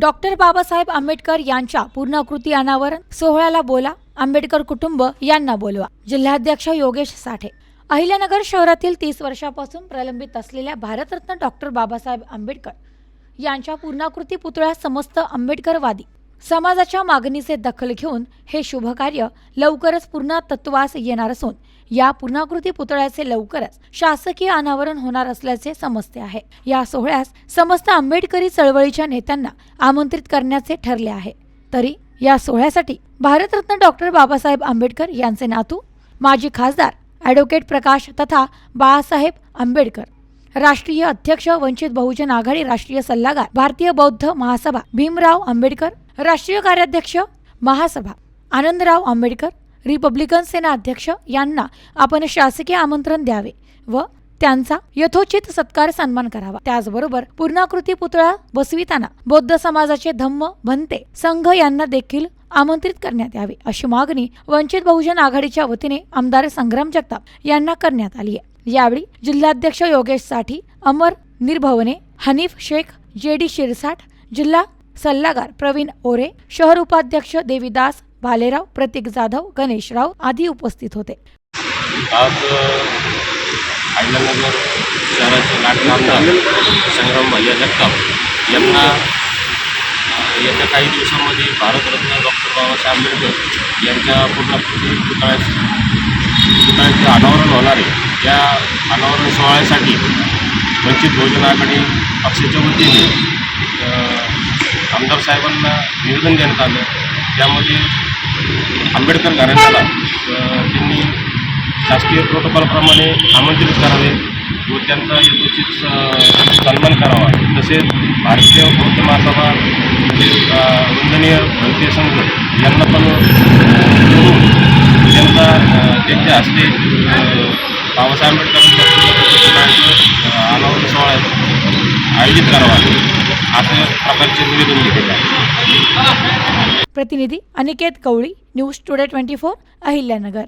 Doctor Babasaheb Ambedkar यांच्या पूर्णाकृती अनावरण सोहळ्याला बोला आंबेडकर कुटुंब यांना बोलवा. जिल्हाध्यक्ष योगेश साठे. अहिल्यानगर शहरातील तीस वर्षापासून प्रलंबित असलेल्या भारतरत्न डॉक्टर बाबासाहेब आंबेडकर यांच्या पूर्णाकृती पुतळ्या समस्त आंबेडकरवादी समाजाच्या मागणीचे दखल घेऊन हे शुभकार्य लवकरच पूर्ण तत्वास येणार असून या पूर्णाकृती पुतळ्याचे लवकरच शासकीय अनावरण होणार असल्याचे समजते आहे. या सोहळ्यास समस्त आंबेडकरी चळवळीच्या नेत्यांना आमंत्रित करण्याचे ठरले आहे. तरी या सोहळ्यासाठी भारतरत्न डॉक्टर बाबासाहेब आंबेडकर यांचे नातू माजी खासदार ॲडव्होकेट प्रकाश तथा बाळासाहेब आंबेडकर राष्ट्रीय अध्यक्ष वंचित बहुजन आघाडी राष्ट्रीय सल्लागार भारतीय बौद्ध महासभा भीमराव आंबेडकर राष्ट्रीय कार्याध्यक्ष महासभा आनंदराव आंबेडकर रिपब्लिकन सेना अध्यक्ष यांना आपण शासकीय आमंत्रण द्यावे व त्यांचा यथोचित सत्कार सन्मान करावा. त्याचबरोबर पूर्णाकृती पुतळा बसविताना बौद्ध समाजाचे धम्म भंते संघ यांना देखील आमंत्रित करण्यात यावे अशी मागणी वंचित बहुजन आघाडीच्या वतीने आमदार संग्राम जगताप यांना करण्यात आली आहे. यावेळी जिल्हाध्यक्ष योगेशसाठी अमर निर्भवने हनीफ शेख जे डी शिरसाट जिल्हा सल्लागार प्रवीण ओरे शहर उपाध्यक्ष देवीदास भालेराव प्रतीक जाधव गणेश राव आदी उपस्थित होते. आज अहिल्यानगर शहराचे लाडके संग्राम भैया जगताप यांना येत्या काही दिवसामध्ये भारतरत्न डॉक्टर बाबासाहेब आंबेडकर यांच्या पूर्ण पुतळ्याचे पुतळ्याचे अनावरण होणार आहे. या अनावरण सोहळ्यासाठी वंचित बहुजन आघाडी पक्षाच्या वतीने आमदार साहेबांना निवेदन देण्यात आलं. त्यामध्ये आंबेडकर घराण्याला त्यांनी शासकीय प्रोटोकॉलप्रमाणे आमंत्रित करावे व त्यांचा यथोचित सन्मान करावा. तसेच भारतीय बौद्ध महासभा जे वंदनीय भारतीय संघ यांना पण त्यांचा त्यांच्या हस्ते बाबासाहेब आंबेडकर अ, अनावरण सोहळा आयोजित करावा. असं प्रकारचे निवेदन दिलेले आहे प्रतिनिधी Aniket Kavali news today twenty four Ahilyanagar.